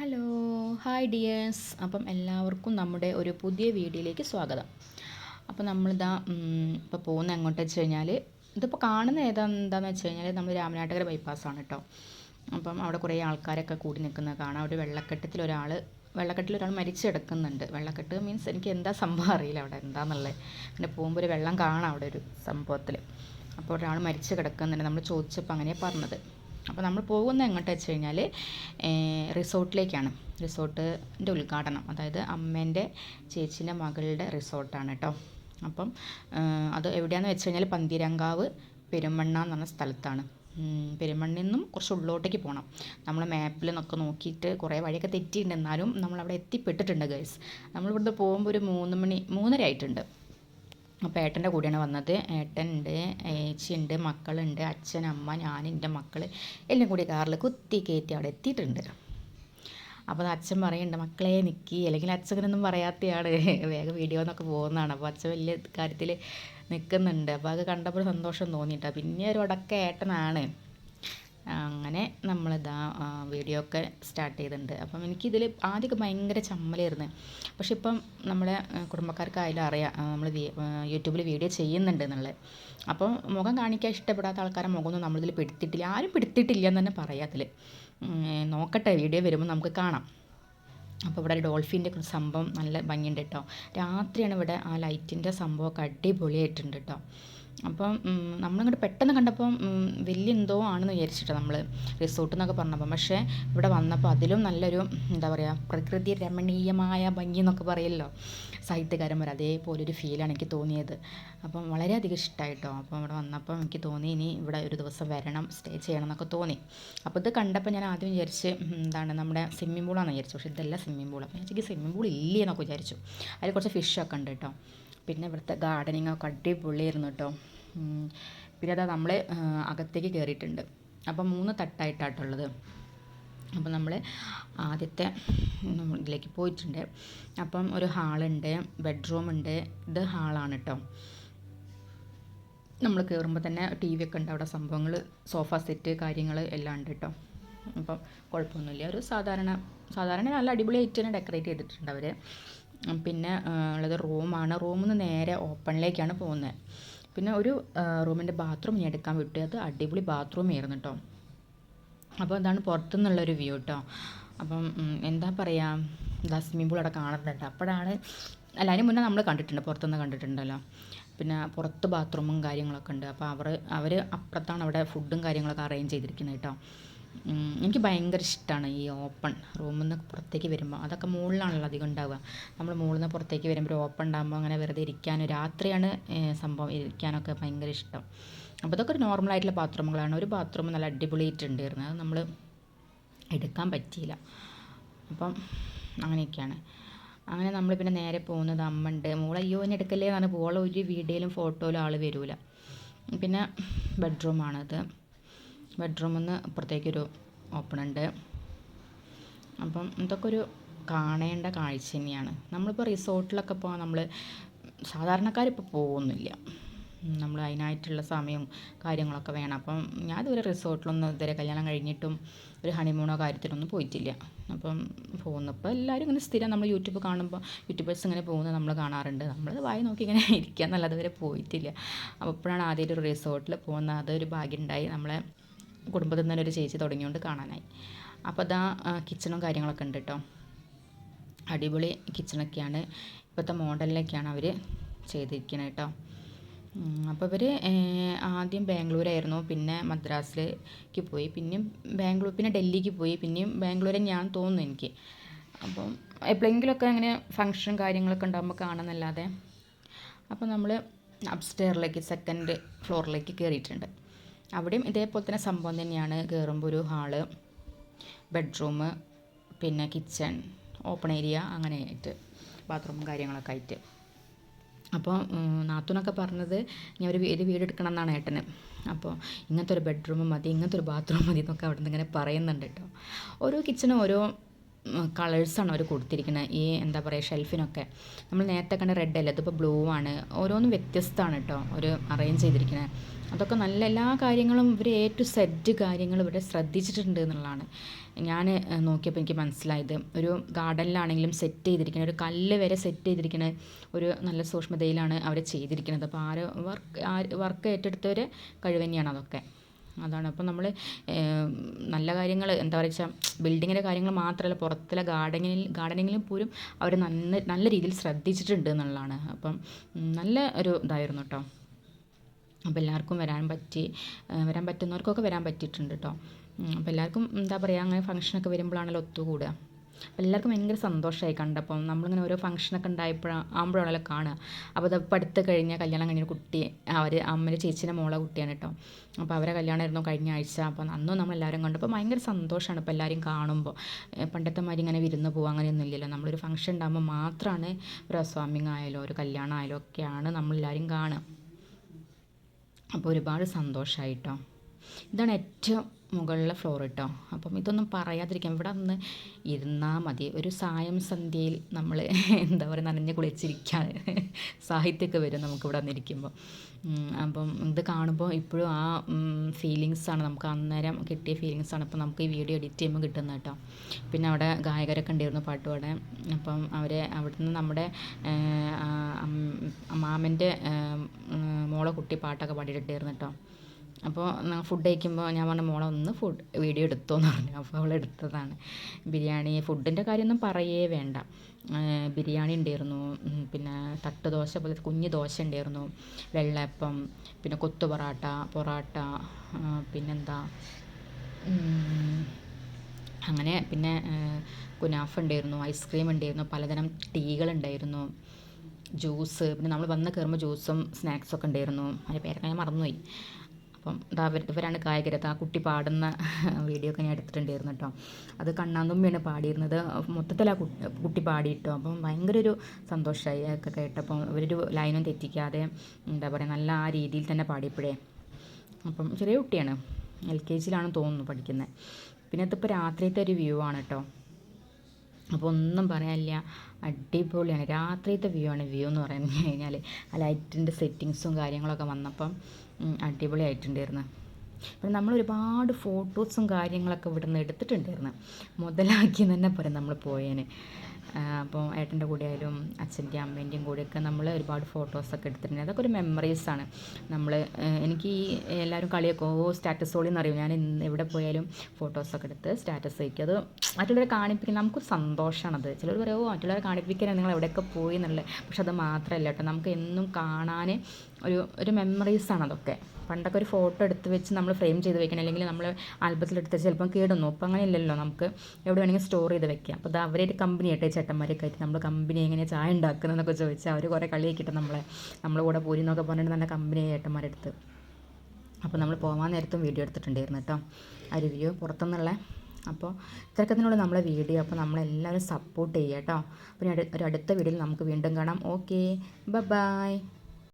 Hello hi dears. അപ്പം എല്ലാവർക്കും നമ്മുടെ ഒരു പുതിയ വീഡിയോയിലേക്ക് സ്വാഗതം. അപ്പോൾ നമ്മളിതാ ഇപ്പോൾ പോകുന്ന എങ്ങോട്ട് വെച്ച് കഴിഞ്ഞാൽ ഇതിപ്പോൾ കാണുന്ന ഏതാണെന്താന്ന് വെച്ച് കഴിഞ്ഞാൽ നമ്മൾ രാമനാട്ടുകര ബൈപ്പാസ്സാണ് കേട്ടോ അപ്പം അവിടെ കുറേ ആൾക്കാരൊക്കെ കൂടി നിൽക്കുന്നത് കാണാം. അവിടെ വെള്ളക്കെട്ടത്തിൽ ഒരാൾ വെള്ളക്കെട്ടിൽ ഒരാൾ മരിച്ചെടുക്കുന്നുണ്ട്. വെള്ളക്കെട്ട് മീൻസ് എനിക്ക് എന്താ സംഭവം അറിയില്ല അവിടെ എന്താണെന്നുള്ളത് പിന്നെ പോകുമ്പോൾ ഒരു വെള്ളം കാണാം അവിടെ ഒരു സംഭവത്തിൽ അപ്പോൾ ഒരാൾ മരിച്ചു കിടക്കുന്നുണ്ട്. നമ്മൾ ചോദിച്ചപ്പോൾ അങ്ങനെയാണ് പറഞ്ഞത്. അപ്പോൾ നമ്മൾ പോകുന്നത് എങ്ങോട്ട് വെച്ച് കഴിഞ്ഞാൽ റിസോർട്ടിലേക്കാണ്. റിസോർട്ടിന്റെ ഉദ്ഘാടനം. അതായത് അമ്മേന്റെ ചേച്ചീന്റെ മകളുടെ റിസോർട്ടാണ് കേട്ടോ അപ്പം അത് എവിടെയാണെന്ന് വെച്ച് കഴിഞ്ഞാൽ പന്തിരങ്കാവ് പെരുമണ്ണ എന്ന് പറഞ്ഞ സ്ഥലത്താണ്. പെരുമണ്ണിൽ നിന്നും കുറച്ച് ഉള്ളോട്ടേക്ക് പോകണം നമ്മൾ മാപ്പിൽ നിന്നൊക്കെ നോക്കിയിട്ട് കുറേ വഴിയൊക്കെ തെറ്റിയിട്ടുണ്ട്. എന്നാലും നമ്മളവിടെ എത്തിപ്പെട്ടിട്ടുണ്ട് ഗൈസ് നമ്മളിവിടുന്ന് പോകുമ്പോൾ ഒരു മൂന്ന് മണി മൂന്നര ആയിട്ടുണ്ട്. അപ്പോൾ ഏട്ടന്റെ കൂടെയാണ് വന്നത്. ഏട്ടനുണ്ട് ഏച്ചിയുണ്ട് മക്കളുണ്ട് അച്ഛൻ അമ്മ ഞാൻ എന്റെ മക്കൾ എല്ലാം കൂടി കാറിൽ കുത്തി കയറ്റി അവിടെ എത്തിയിട്ടുണ്ട്. അപ്പോൾ അച്ഛൻ പറയുന്നുണ്ട് മക്കളെ നിൽക്കി അല്ലെങ്കിൽ അച്ഛനൊന്നും പറയാത്തയാണ്. വേഗം വീഡിയോ എന്നൊക്കെ പോകുന്നതാണ്. അപ്പോൾ അച്ഛൻ വലിയ കാര്യത്തിൽ നിൽക്കുന്നുണ്ട് അപ്പോൾ അത് കണ്ടപ്പോൾ സന്തോഷം തോന്നിയിട്ടാണ് പിന്നെ ഒരു ഉടക്ക ഏട്ടനാണ്. അങ്ങനെ നമ്മളിതാ വീഡിയോ ഒക്കെ സ്റ്റാർട്ട് ചെയ്തിട്ടുണ്ട്. അപ്പം എനിക്കിതിൽ ആദ്യമൊക്കെ ഭയങ്കര ചമ്മലായിരുന്നു. പക്ഷെ ഇപ്പം നമ്മുടെ കുടുംബക്കാർക്കായാലും അറിയാം നമ്മൾ യൂട്യൂബിൽ വീഡിയോ ചെയ്യുന്നുണ്ട് എന്നുള്ളത്. അപ്പം മുഖം കാണിക്കാൻ ഇഷ്ടപ്പെടാത്ത ആൾക്കാരെ മുഖമൊന്നും നമ്മളിതിൽ പിടുത്തിട്ടില്ല. ആരും പിടുത്തിട്ടില്ല എന്ന് തന്നെ പറയാം അതിൽ നോക്കട്ടെ വീഡിയോ വരുമ്പോൾ നമുക്ക് കാണാം. അപ്പോൾ ഇവിടെ ഡോൾഫിന്റെ സംഭവം നല്ല ഭംഗിയുണ്ട് കേട്ടോ. രാത്രിയാണ് ഇവിടെ ആ ലൈറ്റിന്റെ സംഭവമൊക്കെ അടിപൊളിയായിട്ടുണ്ട് കേട്ടോ. അപ്പം നമ്മളിങ്ങോട്ട് പെട്ടെന്ന് കണ്ടപ്പം വലിയ എന്തോ ആണെന്ന് വിചാരിച്ചിട്ട് നമ്മൾ റിസോർട്ട് എന്നൊക്കെ പറഞ്ഞപ്പം. പക്ഷേ ഇവിടെ വന്നപ്പോൾ അതിലും നല്ലൊരു എന്താ പറയുക പ്രകൃതി രമണീയമായ ഭംഗി എന്നൊക്കെ പറയല്ലോ. സാഹിത്യകാരന്മാർ അതേപോലെ ഒരു ഫീലാണ് എനിക്ക് തോന്നിയത്. അപ്പം വളരെയധികം ഇഷ്ടമായിട്ടോ അപ്പം ഇവിടെ വന്നപ്പം എനിക്ക് തോന്നി ഇനി ഇവിടെ ഒരു ദിവസം വരണം സ്റ്റേ ചെയ്യണം എന്നൊക്കെ തോന്നി. അപ്പോൾ ഇത് കണ്ടപ്പോൾ ഞാൻ ആദ്യം വിചാരിച്ച് എന്താണ് നമ്മുടെ സ്വിമ്മിംഗ് പൂളാണെന്ന് വിചാരിച്ചു. പക്ഷേ ഇതല്ല സ്വിമ്മിംഗ് പൂൾ അപ്പോൾ എനിക്ക് സ്വിമ്മിംഗ് പൂൾ ഇല്ലേ എന്നൊക്കെ വിചാരിച്ചു. അതിൽ കുറച്ച് ഫിഷൊക്കെ ഉണ്ട് കേട്ടോ പിന്നെ ഇവിടുത്തെ ഗാർഡനിങ് ഒക്കെ അടിപൊളിയായിരുന്നു കേട്ടോ. പിന്നെ അതാ നമ്മൾ അകത്തേക്ക് കയറിയിട്ടുണ്ട് അപ്പം മൂന്ന് തട്ടായിട്ടാട്ടുള്ളത് അപ്പം നമ്മൾ ആദ്യത്തെ ഇതിലേക്ക് പോയിട്ടുണ്ട്. അപ്പം ഒരു ഹാളുണ്ട് ബെഡ്റൂമുണ്ട് ഇത് ഹാളാണ് കേട്ടോ. നമ്മൾ കയറുമ്പോൾ തന്നെ ടി വി ഒക്കെ ഉണ്ട്. അവിടെ സംഭവങ്ങൾ സോഫ സെറ്റ് കാര്യങ്ങൾ എല്ലാം ഉണ്ട് കേട്ടോ. അപ്പം കുഴപ്പമൊന്നുമില്ല. ഒരു സാധാരണ സാധാരണ നല്ല അടിപൊളിയായിട്ട് തന്നെ ഡെക്കറേറ്റ് ചെയ്തിട്ടുണ്ട് അവർ പിന്നെ ഉള്ളത് റൂമാണ് റൂമിൽ നിന്ന് നേരെ ഓപ്പണിലേക്കാണ് പോകുന്നത് പിന്നെ ഒരു റൂമിന്റെ ബാത്റൂം ഞാൻ എടുക്കാൻ വിട്ടു അത് അടിപൊളി ബാത്റൂം ആയിരുന്നു കേട്ടോ അപ്പോൾ അതാണ് പുറത്തുനിന്നുള്ളൊരു വ്യൂ കേട്ടോ അപ്പം എന്താ പറയുക ഇതാ സ്വിമ്മിംഗ് പൂൾ അവിടെ കാണുന്നുണ്ട്. അപ്പോഴാണ് അല്ല അതിന് മുന്നേ നമ്മൾ കണ്ടിട്ടുണ്ട് പുറത്തുനിന്ന് കണ്ടിട്ടുണ്ടല്ലോ. പിന്നെ പുറത്ത് ബാത്റൂമും കാര്യങ്ങളൊക്കെ ഉണ്ട്. അപ്പോൾ അവർ അവർ അപ്പുറത്താണ് അവിടെ ഫുഡും കാര്യങ്ങളൊക്കെ അറേഞ്ച് ചെയ്തിരിക്കുന്നത് കേട്ടോ എനിക്ക് ഭയങ്കര ഇഷ്ടമാണ് ഈ ഓപ്പൺ റൂമിൽ നിന്ന് പുറത്തേക്ക് വരുമ്പോൾ അതൊക്കെ മുകളിലാണല്ലോ അധികം ഉണ്ടാവുക. നമ്മൾ മുകളിൽ നിന്ന് പുറത്തേക്ക് വരുമ്പോൾ ഓപ്പൺ ഉണ്ടാകുമ്പോൾ അങ്ങനെ വെറുതെ ഇരിക്കാനും രാത്രിയാണ് സംഭവം ഇരിക്കാനൊക്കെ ഭയങ്കര ഇഷ്ടം. അപ്പോൾ ഇതൊക്കെ ഒരു നോർമലായിട്ടുള്ള ബാത്റൂമുകളാണ്. ഒരു ബാത്റൂം നല്ല അടിപൊളിയായിട്ടുണ്ടായിരുന്നു. അത് നമ്മൾ എടുക്കാൻ പറ്റിയില്ല. അപ്പം അങ്ങനെയൊക്കെയാണ്. അങ്ങനെ നമ്മൾ പിന്നെ നേരെ പോകുന്നത് അമ്മ ഉണ്ട് അയ്യോ എന്നെ എടുക്കല്ലേ എന്നാണ് പോളെ ഒരു വീഡിയോയിലും ഫോട്ടോയിലും ആൾ വരില്ല പിന്നെ ബെഡ്റൂമാണത് ബെഡ്റൂമിൽ നിന്ന് അപ്പുറത്തേക്കൊരു ഓപ്പണുണ്ട്. അപ്പം ഇതൊക്കെ ഒരു കാണേണ്ട കാഴ്ച തന്നെയാണ്. നമ്മളിപ്പോൾ റിസോർട്ടിലൊക്കെ പോകാൻ നമ്മൾ സാധാരണക്കാരിപ്പോൾ പോകുന്നില്ല നമ്മൾ അതിനായിട്ടുള്ള സമയവും കാര്യങ്ങളൊക്കെ വേണം. അപ്പം ഞാൻ ഇതുവരെ റിസോർട്ടിലൊന്നും ഇതുവരെ കല്യാണം കഴിഞ്ഞിട്ടും ഒരു ഹണിമൂണോ കാര്യത്തിലൊന്നും പോയിട്ടില്ല. അപ്പം പോകുന്നപ്പോൾ എല്ലാവരും ഇങ്ങനെ സ്ഥിരം നമ്മൾ യൂട്യൂബ് കാണുമ്പോൾ യൂട്യൂബേഴ്സ് ഇങ്ങനെ പോകുന്നത് നമ്മൾ കാണാറുണ്ട്. നമ്മൾ വായി നോക്കി ഇങ്ങനെ ഇരിക്കുക എന്നല്ലാതെ വരെ പോയിട്ടില്ല. അപ്പോൾ ഇപ്പോഴാണ് ആദ്യമായിട്ട് ഒരു റിസോർട്ടിൽ പോകുന്നത്. അതൊരു ഭാഗ്യം ഉണ്ടായി നമ്മളെ കുടുംബത്തിൽ തന്നെ ഒരു ചേച്ചി തുടങ്ങിയോണ്ട് കാണാനായി. അപ്പോൾ അതാ കിച്ചണും കാര്യങ്ങളൊക്കെ ഉണ്ട് കേട്ടോ അടിപൊളി കിച്ചണൊക്കെയാണ് ഇപ്പോഴത്തെ മോഡലിലൊക്കെയാണ് അവർ ചെയ്തിരിക്കുന്നത് കേട്ടോ അപ്പോൾ ഇവർ ആദ്യം ബാംഗ്ലൂരായിരുന്നു. പിന്നെ മദ്രാസിലേക്ക് പോയി. പിന്നെയും ബാംഗ്ലൂർ പിന്നെ ഡൽഹിക്ക് പോയി. പിന്നെയും ബാംഗ്ലൂർ ഞാൻ തോന്നുന്നു എനിക്ക്. അപ്പം എപ്പോഴെങ്കിലുമൊക്കെ അങ്ങനെ ഫങ്ഷൻ കാര്യങ്ങളൊക്കെ ഉണ്ടാകുമ്പോൾ കാണുന്നല്ലാതെ. അപ്പോൾ നമ്മൾ അപ്സ്റ്റെയറിലേക്ക് സെക്കൻഡ് ഫ്ലോറിലേക്ക് കയറിയിട്ടുണ്ട് അവിടെയും ഇതേപോലെ തന്നെ സംഭവം തന്നെയാണ്. കയറുമ്പോൾ ഒരു ഹാൾ ബെഡ്റൂം പിന്നെ കിച്ചൺ ഓപ്പൺ ഏരിയ അങ്ങനെ അങ്ങനെയായിട്ട് ബാത്റൂമും കാര്യങ്ങളൊക്കെ ആയിട്ട്. അപ്പോൾ നാത്തൂനൊക്കെ പറഞ്ഞത് ഞാൻ ഒരു വീട് എടുക്കണം എന്നാണ് ഏട്ടന്. അപ്പോൾ ഇങ്ങനത്തെ ഒരു ബെഡ്റൂം മതി ഇങ്ങനത്തെ ഒരു ബാത്റൂം മതി എന്നൊക്കെ അവിടെ നിന്ന് ഇങ്ങനെ പറയുന്നുണ്ട് കേട്ടോ. ഓരോ കിച്ചണും ഓരോ കളേഴ്സാണ് അവർ കൊടുത്തിരിക്കുന്നത് ഈ എന്താ പറയുക ഷെൽഫിനൊക്കെ നമ്മൾ നേരത്തെ കണ്ട റെഡ് അല്ല? ഇതിപ്പോൾ ബ്ലൂ ആണ്. ഓരോന്നും വ്യത്യസ്തമാണ് കേട്ടോ ഒരു അറേഞ്ച് ചെയ്തിരിക്കുന്നത് അതൊക്കെ നല്ല എല്ലാ കാര്യങ്ങളും ഇവർ എ ടു സെറ്റ് കാര്യങ്ങൾ ഇവിടെ ശ്രദ്ധിച്ചിട്ടുണ്ട് എന്നുള്ളതാണ്. ഞാൻ നോക്കിയപ്പോൾ എനിക്ക് മനസ്സിലായത്. ഒരു ഗാർഡനിലാണെങ്കിലും സെറ്റ് ചെയ്തിരിക്കുന്നത് ഒരു കല്ല് വരെ സെറ്റ് ചെയ്തിരിക്കുന്ന ഒരു നല്ല സൂക്ഷ്മതയിലാണ് അവർ ചെയ്തിരിക്കുന്നത് അപ്പോൾ ആരോ വർക്ക് വർക്ക് ഏറ്റെടുത്തവരെ കഴിവ് തന്നെയാണ് അതൊക്കെ. അതാണ്. അപ്പോൾ നമ്മൾ നല്ല കാര്യങ്ങൾ എന്താ പറയുക ബിൽഡിങ്ങിന്റെ കാര്യങ്ങൾ മാത്രമല്ല പുറത്തുള്ള ഗാർഡനിങ്ങിൽ ഗാർഡനിങ്ങിലും പോലും അവർ നല്ല നല്ല രീതിയിൽ ശ്രദ്ധിച്ചിട്ടുണ്ട് എന്നുള്ളതാണ്. അപ്പം നല്ല ഒരു ഇതായിരുന്നു കേട്ടോ അപ്പോൾ എല്ലാവർക്കും വരാൻ പറ്റി വരാൻ പറ്റുന്നവർക്കൊക്കെ വരാൻ പറ്റിയിട്ടുണ്ട് കേട്ടോ അപ്പോൾ എല്ലാവർക്കും എന്താ പറയുക അങ്ങനെ ഫംഗ്ഷനൊക്കെ വരുമ്പോഴാണല്ലോ ഒത്തുകൂടുക എല്ലാവർക്കും ഭയങ്കര സന്തോഷമായി കണ്ടപ്പം നമ്മളിങ്ങനെ ഓരോ ഫംഗ്ഷനൊക്കെ ഉണ്ടായപ്പോഴാണ് ആകുമ്പോഴാണല്ലോ കാണുക. അപ്പോൾ അത് പഠിത്ത കഴിഞ്ഞ കല്യാണം കഴിഞ്ഞ കുട്ടി അവർ അമ്മയുടെ ചേച്ചീന്റെ മോളെ കുട്ടിയാണ് കേട്ടോ. അപ്പോൾ അവരെ കല്യാണമായിരുന്നു കഴിഞ്ഞ ആഴ്ച. അപ്പോൾ അന്നും നമ്മളെല്ലാവരും കണ്ടപ്പോൾ ഭയങ്കര സന്തോഷമാണ് ഇപ്പോൾ എല്ലാവരും കാണുമ്പോൾ. പണ്ടത്തെ മാതിരി ഇങ്ങനെ വിരുന്ന് പോകുക അങ്ങനെയൊന്നും ഇല്ലല്ലോ. നമ്മളൊരു ഫംഗ്ഷൻ ഉണ്ടാകുമ്പോൾ മാത്രമാണ് ഒരു അസ്വാമിങ് ആയാലോ ഒരു കല്യാണം ആയാലോ ഒക്കെയാണ് നമ്മളെല്ലാവരും കാണുക. അപ്പോൾ ഒരുപാട് സന്തോഷമായിട്ടോ ഇതാണ് ഏറ്റവും മുകളിലെ ഫ്ലോർ കേട്ടോ അപ്പം ഇതൊന്നും പറയാതിരിക്കാം ഇവിടെ ഒന്ന് ഇരുന്നാൽ മതി. ഒരു സായം സന്ധ്യയിൽ നമ്മൾ എന്താ പറയുക നനഞ്ഞ് കുളിച്ചിരിക്കാൻ സാഹിത്യമൊക്കെ വരും നമുക്ക് ഇവിടെ വന്നിരിക്കുമ്പോൾ അപ്പം ഇത് കാണുമ്പോൾ ഇപ്പോഴും ആ ഫീലിങ്സാണ് നമുക്ക് അന്നേരം കിട്ടിയ ഫീലിങ്സാണ് ഇപ്പം നമുക്ക് ഈ വീഡിയോ എഡിറ്റ് ചെയ്യുമ്പോൾ കിട്ടുന്നത് കേട്ടോ. പിന്നെ അവിടെ ഗായകരൊക്കെ ഉണ്ടായിരുന്നു പാട്ടുപാടെ അപ്പം അവരെ അവിടുന്ന് നമ്മുടെ മാമന്റെ മോളെ കുട്ടി പാട്ടൊക്കെ പാടിയിട്ടുണ്ടായിരുന്നു കേട്ടോ. അപ്പോൾ ഫുഡ് കഴിക്കുമ്പോൾ ഞാൻ പറഞ്ഞു മോളെ ഒന്ന് ഫുഡ് വീഡിയോ എടുത്തോ എന്ന് പറഞ്ഞു. അപ്പോൾ അവൾ എടുത്തതാണ്. ബിരിയാണി ഫുഡിന്റെ കാര്യമൊന്നും പറയേ വേണ്ട. ബിരിയാണി ഉണ്ടായിരുന്നു. പിന്നെ തട്ട് ദോശ പോലെ കുഞ്ഞ് ദോശ ഉണ്ടായിരുന്നു. വെള്ളയപ്പം പിന്നെ കൊത്തു പൊറാട്ട പൊറാട്ട പിന്നെന്താ? അങ്ങനെ പിന്നെ കുനാഫ് ഉണ്ടായിരുന്നു ഐസ്ക്രീം ഉണ്ടായിരുന്നു പലതരം ടീകൾ ഉണ്ടായിരുന്നു. ജ്യൂസ് പിന്നെ നമ്മൾ വന്ന് കയറുമ്പോൾ ജ്യൂസും സ്നാക്സൊക്കെ ഉണ്ടായിരുന്നു. അതിന്റെ പേരൊക്കെ ഞാൻ മറന്നുപോയി. അപ്പം ഇവരാണ് ഗായകർ ആ കുട്ടി പാടുന്ന വീഡിയോ ഒക്കെ ഞാൻ എടുത്തിട്ടുണ്ടായിരുന്നു കേട്ടോ. അത് കണ്ണാന്തുമ്പിയാണ് പാടിയിരുന്നത്. മൊത്തത്തിൽ ആ കുട്ടി പാടിയിട്ടോ. അപ്പം ഭയങ്കര ഒരു സന്തോഷമായി ഒക്കെ കേട്ടപ്പം. ഇവരൊരു ലൈനും തെറ്റിക്കാതെ എന്താ പറയുക നല്ല ആ രീതിയിൽ തന്നെ പാടിയപ്പോഴേ. അപ്പം ചെറിയ കുട്ടിയാണ്. എൽ കെ ജിയിലാണ് തോന്നുന്നു പഠിക്കുന്നത് പിന്നെ ഇതിപ്പോൾ രാത്രിയത്തെ ഒരു വ്യൂ ആണ് കേട്ടോ. അപ്പോൾ ഒന്നും പറയാനില്ല. അടിപൊളിയാണ്. രാത്രിയത്തെ വ്യൂ ആണ്. വ്യൂ എന്ന് പറഞ്ഞു കഴിഞ്ഞാൽ ആ ലൈറ്റിന്റെ സെറ്റിങ്സും കാര്യങ്ങളൊക്കെ വന്നപ്പം അടിപൊളിയായിട്ടുണ്ടായിരുന്നു. പിന്നെ നമ്മൾ ഒരുപാട് ഫോട്ടോസും കാര്യങ്ങളൊക്കെ ഇവിടെ നിന്ന് എടുത്തിട്ടുണ്ടായിരുന്നു. മുതലാക്കി തന്നെ പറയാം നമ്മൾ പോയേന്. അപ്പോൾ ഏട്ടന്റെ കൂടെ ആയാലും അച്ഛന്റെയും അമ്മേന്റെയും കൂടെയൊക്കെ നമ്മൾ ഒരുപാട് ഫോട്ടോസൊക്കെ എടുത്തിട്ടുണ്ട്. അതൊക്കെ ഒരു മെമ്മറീസാണ് നമ്മൾ എനിക്ക് ഈ എല്ലാവരും കളിയൊക്കെ ഓ സ്റ്റാറ്റസ് ഓളി എന്നറിയും ഞാൻ എവിടെ പോയാലും ഫോട്ടോസൊക്കെ എടുത്ത് സ്റ്റാറ്റസ് വയ്ക്കും. അത് മറ്റുള്ളവരെ കാണിപ്പിക്കുന്ന നമുക്കൊരു സന്തോഷമാണത് ചിലർ പറയുമോ മറ്റുള്ളവരെ കാണിപ്പിക്കാൻ നിങ്ങൾ എവിടെയൊക്കെ പോയി എന്നുള്ളത്. പക്ഷെ അത് മാത്രമല്ല കേട്ടോ നമുക്ക് എന്നും കാണാൻ ഒരു ഒരു മെമ്മറീസാണ് അതൊക്കെ. പണ്ടൊക്കെ ഒരു ഫോട്ടോ എടുത്ത് വെച്ച് നമ്മൾ ഫ്രെയിം ചെയ്ത് വെക്കണം. അല്ലെങ്കിൽ നമ്മൾ ആൽബത്തിലെടുത്ത് ചിലപ്പം കേടുന്നു. അപ്പം അങ്ങനെ ഇല്ലല്ലോ നമുക്ക്. എവിടെ വേണമെങ്കിൽ സ്റ്റോർ ചെയ്ത് വെക്കാം. അപ്പോൾ അത് അവരൊരു കമ്പനി ആയിട്ട് ചേട്ടന്മാരൊക്കെ നമ്മൾ കമ്പനി എങ്ങനെ ചായ ഉണ്ടാക്കുന്നതെന്നൊക്കെ ചോദിച്ചാൽ അവർ കുറേ കളിയാക്കിയിട്ട് നമ്മളെ നമ്മളെ കൂടെ പോരി എന്നൊക്കെ പറഞ്ഞിട്ട് നല്ല കമ്പനി ചേട്ടന്മാരെടുത്ത് അപ്പോൾ നമ്മൾ പോകാൻ നേരത്തും വീഡിയോ എടുത്തിട്ടുണ്ടായിരുന്നു കേട്ടോ. ആ റിവ്യൂ പുറത്തുനിന്നുള്ള അപ്പോൾ ഇത്രക്കത്തിനുള്ള നമ്മളെ വീഡിയോ അപ്പോൾ നമ്മളെല്ലാവരും സപ്പോർട്ട് ചെയ്യുക കേട്ടോ. അപ്പോൾ ഒരു അടുത്ത വീഡിയോയിൽ നമുക്ക് വീണ്ടും കാണാം. ഓക്കെ ബ ബായ്